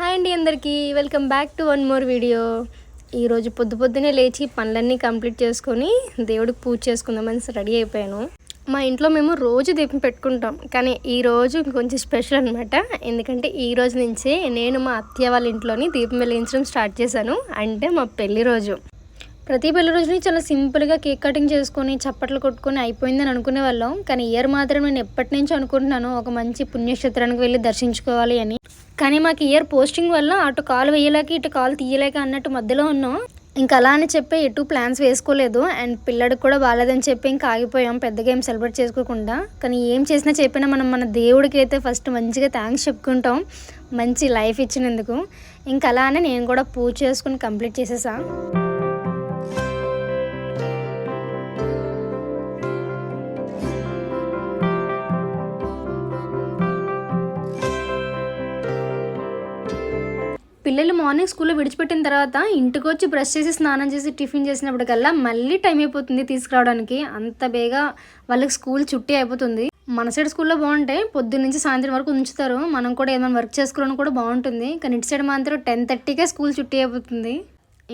Hi అండి అందరికీ. Welcome back to one more video. ఈరోజు పొద్దు పొద్దునే లేచి పనులన్నీ కంప్లీట్ చేసుకొని దేవుడికి పూజ చేసుకుందామని రెడీ అయిపోయాను. మా ఇంట్లో మేము రోజు దీపం పెట్టుకుంటాం. కానీ ఈరోజు కొంచెం స్పెషల్ అనమాట ఎందుకంటే ఈ రోజు నుంచే నేను మా అత్తయ్య వాళ్ళ ఇంట్లోని దీపం వెలిగించడం స్టార్ట్ చేశాను. అంటే మా పెళ్ళి రోజు. ప్రతి పెళ్ళి రోజుని చాలా సింపుల్గా కేక్ కటింగ్ చేసుకొని చప్పట్లు కొట్టుకొని అయిపోయిందని అనుకునే వాళ్ళం. కానీ ఇయర్ మాత్రం నేను ఎప్పటి నుంచి అనుకుంటున్నాను ఒక మంచి పుణ్యక్షేత్రానికి వెళ్ళి దర్శించుకోవాలి అని. కానీ మాకు ఇయర్ పోస్టింగ్ వల్ల అటు కాలు వేయలేక ఇటు కాలు తీయలేక అన్నట్టు మధ్యలో ఉన్నాం. ఇంకా అలా అని చెప్పి ఎటు ప్లాన్స్ వేసుకోలేదు. అండ్ పిల్లడికి కూడా బాగాలేదని చెప్పి ఇంకా ఆగిపోయాం పెద్దగా ఏం సెలబ్రేట్ చేసుకోకుండా. కానీ ఏం చేసినా చెప్పినా మనం మన దేవుడికి అయితే ఫస్ట్ మంచిగా థ్యాంక్స్ చెప్పుకుంటాం. మంచి లైఫ్ ఇచ్చినందుకు. ఇంకా అలానే నేను కూడా పూజ చేసుకుని కంప్లీట్ చేసేసాను పిల్లలు మార్నింగ్ స్కూల్లో విడిచిపెట్టిన తర్వాత ఇంటికి వచ్చి బ్రష్ చేసి స్నానం చేసి టిఫిన్ చేసినప్పటికల్లా మళ్ళీ టైం అయిపోతుంది తీసుకురావడానికి. అంత బేగా వాళ్ళకి స్కూల్ చుట్టి అయిపోతుంది. మన సైడ్ స్కూల్లో బాగుంటే పొద్దున్న నుంచి సాయంత్రం వరకు ఉంచుతారు. మనం కూడా ఏమైనా వర్క్ చేసుకోవడం కూడా బాగుంటుంది. కానీ ఇటు సైడ్ మాత్రం టెన్ థర్టీకే స్కూల్ చుట్టి అయిపోతుంది.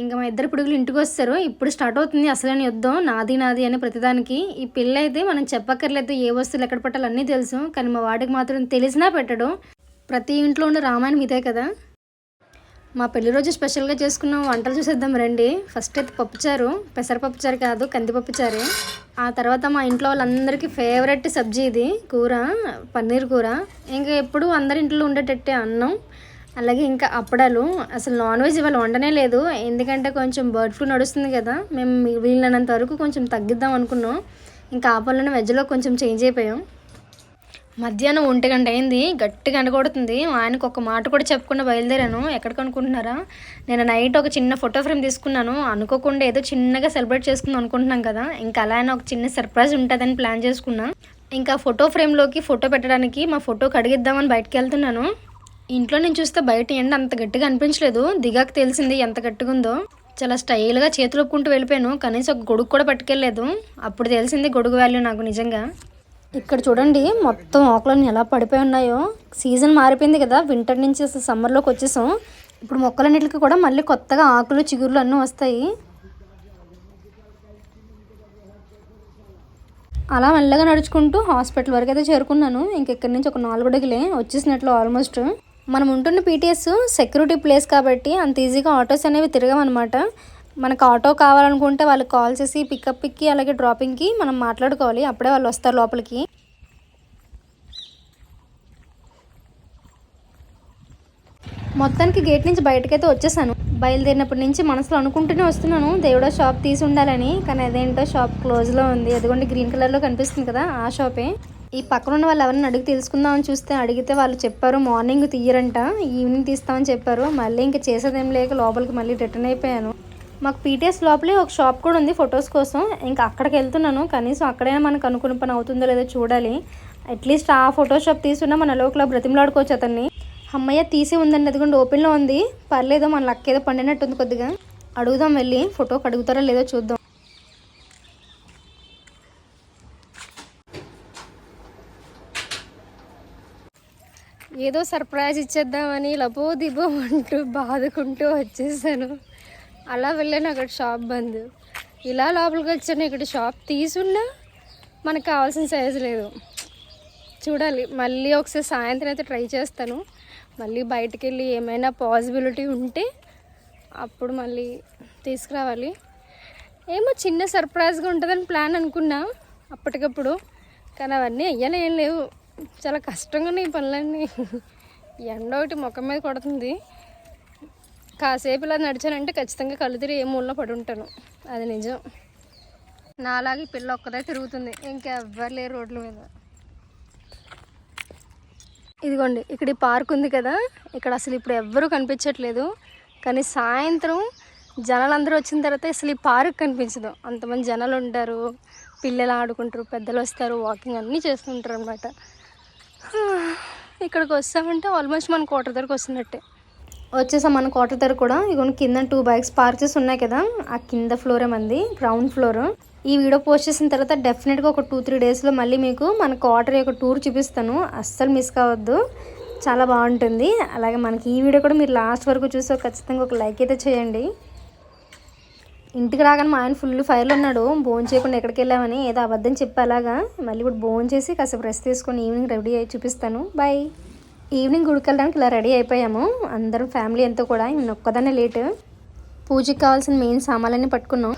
ఇంకా మా ఇద్దరు పిడుగులు ఇంటికి వస్తారు. ఇప్పుడు స్టార్ట్ అవుతుంది అసలైన యుద్ధం నాది నాది అని ప్రతిదానికి. ఈ పిల్ల అయితే మనం చెప్పక్కర్లేదు ఏ వస్తువులు ఎక్కడ పెట్టాలో అన్నీ తెలుసు. కానీ మా వాడికి మాత్రం తెలిసినా పెట్టడం. ప్రతి ఇంట్లో ఉన్న రామాయణం ఇదే కదా. మా పెళ్ళి రోజు స్పెషల్గా చేసుకున్న వంటలు చూసేద్దాం రండి. ఫస్ట్ అయితే పప్పుచారు పెసరపప్పుచారు కాదు కందిపప్పుచారే ఆ తర్వాత మా ఇంట్లో వాళ్ళందరికీ ఫేవరెట్ సబ్జీ ఇది కూర పన్నీర్ కూర. ఇంకా ఎప్పుడు అందరి ఇంట్లో ఉండేటట్టే అన్నం అలాగే ఇంకా అప్పడాలు. అసలు నాన్ వెజ్ ఇవాళ వండనే లేదు ఎందుకంటే కొంచెం బర్డ్ ఫ్లూ నడుస్తుంది కదా. మేము వీళ్ళనంత వరకు కొంచెం తగ్గిద్దాం అనుకున్నాం. ఇంకా ఆ పనులను వెజ్లో కొంచెం చేంజ్ అయిపోయాం. మధ్యాహ్నం ఒంటి గంట అయింది గట్టిగా ఎండగొడుతుంది. ఆయనకు ఒక మాట కూడా చెప్పకుండా బయలుదేరాను. ఎక్కడికి అనుకుంటున్నారా? నేను నైట్ ఒక చిన్న ఫోటో ఫ్రేమ్ తీసుకున్నాను. అనుకోకుండా ఏదో చిన్నగా సెలబ్రేట్ చేసుకుందాం అనుకుంటున్నాం కదా. ఇంకా అలా ఒక చిన్న సర్ప్రైజ్ ఉంటుందని ప్లాన్ చేసుకున్నా. ఇంకా ఫోటో ఫ్రేమ్లోకి ఫోటో పెట్టడానికి మా ఫోటో కడిగిద్దామని బయటకు వెళ్తున్నాను. ఇంట్లో నేను చూస్తే బయట ఎండ అంత గట్టిగా అనిపించలేదు. దిగాక తెలిసింది ఎంత గట్టిగా ఉందో చాలా స్టైల్గా చేతులు ఒప్పుకుంటూ వెళ్ళిపోయాను. కనీసం ఒక గొడుగు కూడా పట్టుకెళ్ళలేదు. అప్పుడు తెలిసింది గొడుగు వాల్యూ నాకు నిజంగా. ఇక్కడ చూడండి మొత్తం ఆకులన్నీ ఎలా పడిపోయి ఉన్నాయో. సీజన్ మారిపోయింది కదా వింటర్ నుంచి అసలు సమ్మర్లోకి వచ్చేసాం. ఇప్పుడు మొక్కలన్నిటికి కూడా మళ్ళీ కొత్తగా ఆకులు చిగురులు అన్నీ వస్తాయి. అలా మెల్లగా నడుచుకుంటూ హాస్పిటల్ వరకు అయితే చేరుకున్నాను. ఇంకెక్కడి నుంచి ఒక నాలుగు అడుగులే వచ్చేసినట్లు ఆల్మోస్ట్ మనం ఉంటున్న పీటీఎస్ సెక్యూరిటీ ప్లేస్ కాబట్టి అంత ఈజీగా ఆటోస్ అనేవి తిరగమన్నమాట. మనకు ఆటో కావాలనుకుంటే వాళ్ళకి కాల్ చేసి పికప్కి అలాగే డ్రాపింగ్కి మనం మాట్లాడుకోవాలి. అప్పుడే వాళ్ళు వస్తారు లోపలికి. మొత్తానికి గేట్ నుంచి బయటకైతే వచ్చేసాను. బయలుదేరినప్పటి నుంచి మనసులో అనుకుంటూనే వస్తున్నాను. దేవుడో షాప్ తీసి ఉండాలని. కానీ అదేంటో షాప్ క్లోజ్లో ఉంది. అదిగోండి గ్రీన్ కలర్లో కనిపిస్తుంది కదా ఆ షాపే ఈ పక్కన ఉన్న వాళ్ళు ఎవరైనా అడిగి తెలుసుకుందామని చూస్తే అడిగితే వాళ్ళు చెప్పారు మార్నింగ్ తీయరంట. ఈవినింగ్ తీస్తామని చెప్పారు. మళ్ళీ ఇంకా చేసేదేం లేక లోపలికి మళ్ళీ రిటర్న్ అయిపోయాను. మాకు పీటీఎస్ లోపలే ఒక షాప్ కూడా ఉంది ఫొటోస్ కోసం. ఇంకా అక్కడికి వెళ్తున్నాను. కనీసం అక్కడైనా మనకు అనుకున్న పని అవుతుందో లేదో చూడాలి. అట్లీస్ట్ ఆ ఫోటో షాప్ తీసుకున్నా మన లోకల బ్రతిమలాడుకోవచ్చు అతన్ని. అమ్మయ్య తీసి ఉందండి. అదిగోండి ఓపెన్లో ఉంది. పర్లేదు మన లక్ ఏదో పండినట్టు ఉంది కొద్దిగా. అడుగుదాం వెళ్ళి ఫోటో అడుగుతారో లేదో చూద్దాం. ఏదో సర్ప్రైజ్ ఇచ్చేద్దామని లబో దిబో అంటూ బాదుకుంటూ వచ్చేసాను. అలా వెళ్ళాను అక్కడ షాప్ బంద్. ఇలా లోపలికి వచ్చాను ఇక్కడ షాప్ తీసున్నా మనకు కావాల్సిన సైజు లేదు. చూడాలి మళ్ళీ ఒకసారి సాయంత్రం అయితే ట్రై చేస్తాను. మళ్ళీ బయటికి వెళ్ళి ఏమైనా పాసిబిలిటీ ఉంటే అప్పుడు మళ్ళీ తీసుకురావాలి. ఏమో చిన్న సర్ప్రైజ్గా ఉంటుందని ప్లాన్ అనుకున్నా అప్పటికప్పుడు కానీ అవన్నీ అయ్యాలి ఏం లేవు. చాలా కష్టంగా ఉన్నాయి ఈ పనులన్నీ. ఎండ ఒకటి ముఖం మీద కొడుతుంది. కాసేపు ఇలా నడిచానంటే ఖచ్చితంగా కళ్ళు తిరిగి ఏ మూలలో పడి ఉంటాను. అది నిజం. నాలాగే పిల్ల ఒక్కదే తిరుగుతుంది. ఇంకెవ్వరు లేరు రోడ్ల మీద. ఇదిగోండి ఇక్కడ ఈ పార్క్ ఉంది కదా. ఇక్కడ అసలు ఇప్పుడు ఎవ్వరూ కనిపించట్లేదు. కానీ సాయంత్రం జనాలందరూ వచ్చిన తర్వాత అసలు ఈ పార్క్ కనిపించదు. అంతమంది జనాలు ఉంటారు. పిల్లలు ఆడుకుంటారు పెద్దలు వస్తారు వాకింగ్ అన్నీ చేస్తుంటారు అనమాట ఇక్కడికి వస్తామంటే ఆల్మోస్ట్ మన కోట దగ్గరకు వస్తున్నట్టే. వచ్చేసాం మన కోట దగ్గర కూడా. ఇగోండి కింద టూ బైక్స్ పార్క్ చేసి ఉన్నాయి కదా. ఆ కింద ఫ్లోరే మంది గ్రౌండ్ ఫ్లోర్ ఈ వీడియో పోస్ట్ చేసిన తర్వాత డెఫినెట్గా ఒక టూ త్రీ డేస్లో మళ్ళీ మీకు మన క్వార్టర్ యొక్క టూర్ చూపిస్తాను. అస్సలు మిస్ కావద్దు. చాలా బాగుంటుంది. అలాగే మనకి ఈ వీడియో కూడా మీరు లాస్ట్ వరకు చూస్తే ఖచ్చితంగా ఒక లైక్ అయితే చేయండి. ఇంటికి రాగానే మా ఆయన ఫుల్ ఫైర్లో ఉన్నాడు. భోజనం చేయకుండా ఎక్కడికి వెళ్ళామని ఏదో అబద్ధం చెప్పి అలాగా మళ్ళీ ఇప్పుడు భోజనం చేసి కాసేపు రెస్ట్ తీసుకొని ఈవినింగ్ రెడీ అయ్యి చూపిస్తాను. బాయ్ ఈవినింగ్ గుడికి వెళ్ళడానికి ఇలా రెడీ అయిపోయాము. అందరం ఫ్యామిలీ అంతా కూడా నేను ఒక్కదాన్నే లేట్. పూజకి కావాల్సిన మెయిన్ సామాన్లన్నీ పట్టుకున్నాం.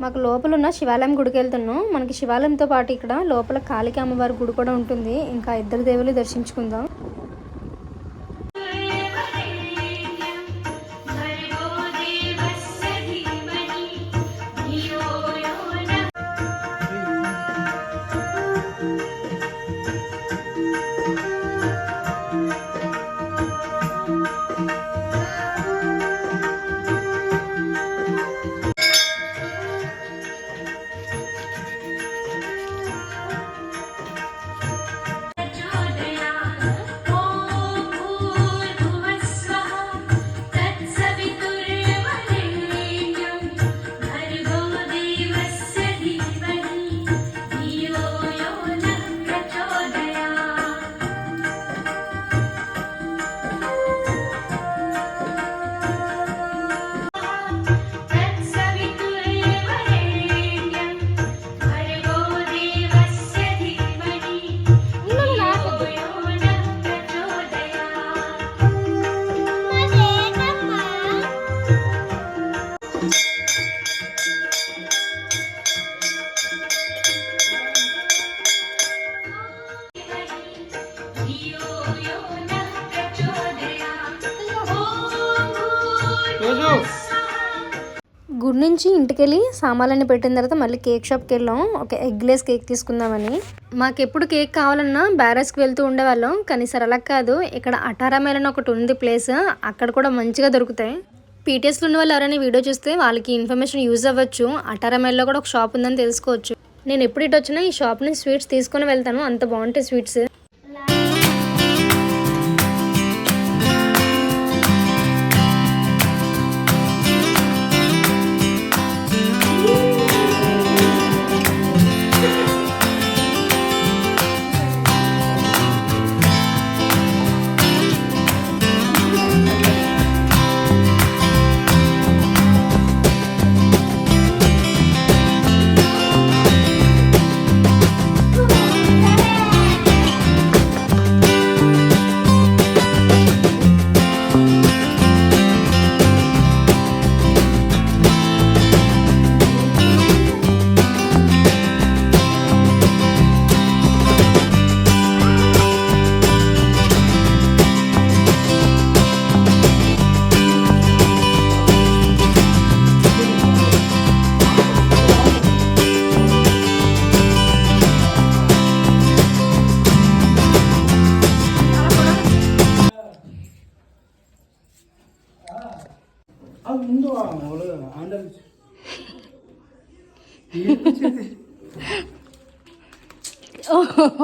మాకు లోపల ఉన్న శివాలయం గుడికి వెళ్తున్నాం. మనకి శివాలయంతో పాటు ఇక్కడ లోపల కాళిక అమ్మవారి గుడి కూడా ఉంటుంది. ఇంకా ఇద్దరు దేవుళ్ళు దర్శించుకుందాం. గుడి నుంచి ఇంటికెళ్ళి సామాన్లన్నీ పెట్టిన తర్వాత మళ్ళీ కేక్ షాప్కి వెళ్ళాం. ఒక ఎగ్లెస్ కేక్ తీసుకుందామని. మాకు ఎప్పుడు కేక్ కావాలన్నా బ్యారేజ్కి వెళ్తూ ఉండేవాళ్ళం. కానీ సరే అలా కాదు. ఇక్కడ అటారామేల్ అని ఒకటి ఉంది ప్లేస్. అక్కడ కూడా మంచిగా దొరుకుతాయి. పీటీఎస్లో ఉన్న వాళ్ళు ఎవరైనా వీడియో చూస్తే వాళ్ళకి ఇన్ఫర్మేషన్ యూజ్ అవ్వచ్చు. అటారామేల్లో కూడా ఒక షాప్ ఉందని తెలుసుకోవచ్చు. నేను ఎప్పుడు ఇటు వచ్చినా ఈ షాప్ నుంచి స్వీట్స్ తీసుకొని వెళ్తాను. అంత బాగుంటాయి స్వీట్స్.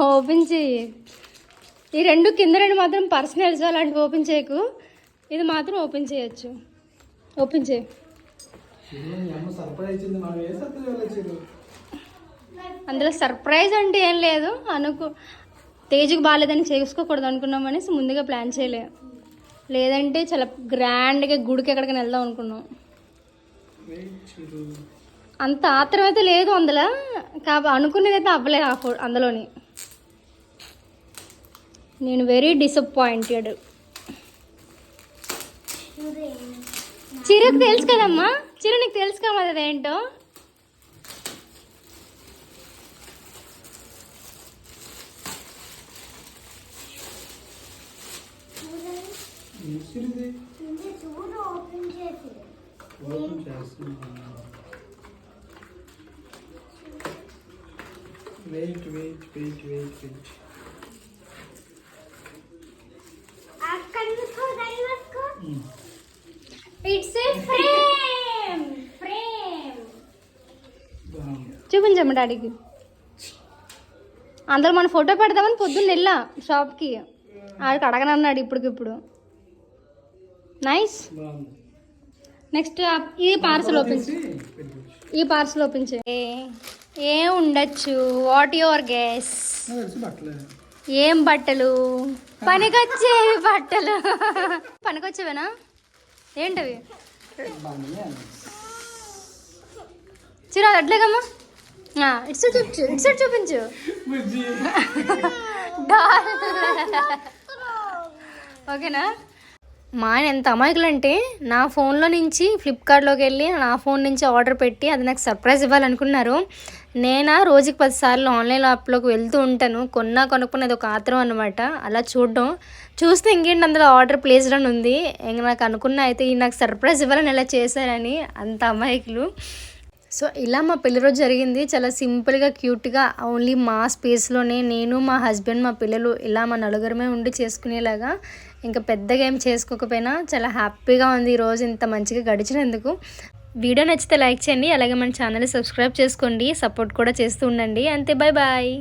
ఓపెన్ చేయి. ఈ రెండు కింద రెండు మాత్రం పర్సనల్స్ అలాంటివి ఓపెన్ చేయకు. ఇది మాత్రం ఓపెన్ చేయొచ్చు. ఓపెన్ చేయి. అందులో సర్ప్రైజ్ అంటే ఏం లేదు. అనుకో తేజుకు బాగాలేదని చేసుకోకూడదు అనుకున్నాం అనేసి ముందుగా ప్లాన్ చేయలే. లేదంటే చాలా గ్రాండ్గా గుడికి ఎక్కడికైనా వెళ్దాం అనుకున్నాం. అంత ఆత్రం అయితే లేదు అందులో. కాబ అనుకునేది అయితే అవ్వలేదు ఆ ఫో- అందులోని. నేను వెరీ డిసప్పాయింటెడ్ చిరుకు తెలుసు కదమ్మా? చిరు నీకు తెలుసు కదా అదేంటో? ఇది ఓపెన్ చేస్తున్నా. Wait wait wait wait wait it's a frame frame బాగుంది చూపించమ్మ డాడీకి. అందులో మన ఫోటో పెడదామని పొద్దున్న వెళ్ళా షాప్కి. ఆడికి అడగనన్నాడు ఇప్పటికిప్పుడు. నైస్ నెక్స్ట్ ఈ పార్సల్ ఓపెన్ ఈ పార్సల్ ఓపెన్ చే ఏం ఉండొచ్చు? వాట్ యువర్ గెస్ ఏం బట్టలు? పనికొచ్చేవి బట్టలు. పనికొచ్చేవేనా? ఏంటవి? చిరా అట్లేకమ్మా ఇటు సైడ్ చూపించు ఇటు సైడ్ చూపించు. ఓకేనా? మా ఆయన ఎంత అమాయకులు అంటే నా ఫోన్లో నుంచి ఫ్లిప్కార్ట్లోకి వెళ్ళి నా ఫోన్ నుంచి ఆర్డర్ పెట్టి అది నాకు సర్ప్రైజ్ ఇవ్వాలనుకున్నారు. నేనా? రోజుకి పదిసార్లు ఆన్లైన్ యాప్లోకి వెళ్తూ ఉంటాను. కొన్నా కొనుక్కునేది ఒక ఆత్రం అనమాట అలా చూడడం. చూస్తే ఇంకేంటి అందులో ఆర్డర్ ప్లేస్డ్ అని ఉంది. ఇంక నాకు అనుకున్న అయితే ఈ నాకు సర్ప్రైజ్ ఇవ్వాలని ఇలా చేశారని అంత అమాయకులు. సో ఇలా మా పెళ్ళి రోజు జరిగింది. చాలా సింపుల్గా క్యూట్గా ఓన్లీ మా స్పేస్లోనే నేను మా హస్బెండ్ మా పిల్లలు ఇలా మా నలుగురమే ఉండి చేసుకునేలాగా ఇంకా పెద్దగా ఏం చేసుకోకపోయినా చాలా హ్యాపీగా ఉంది ఈరోజు ఇంత మంచిగా గడిచినందుకు. వీడియో నచ్చితే లైక్ చేయండి అలాగే మన ఛానల్ సబ్స్క్రైబ్ చేసుకోండి సపోర్ట్ కూడా చేస్తూ ఉండండి. అంతే బాయ్ బాయ్.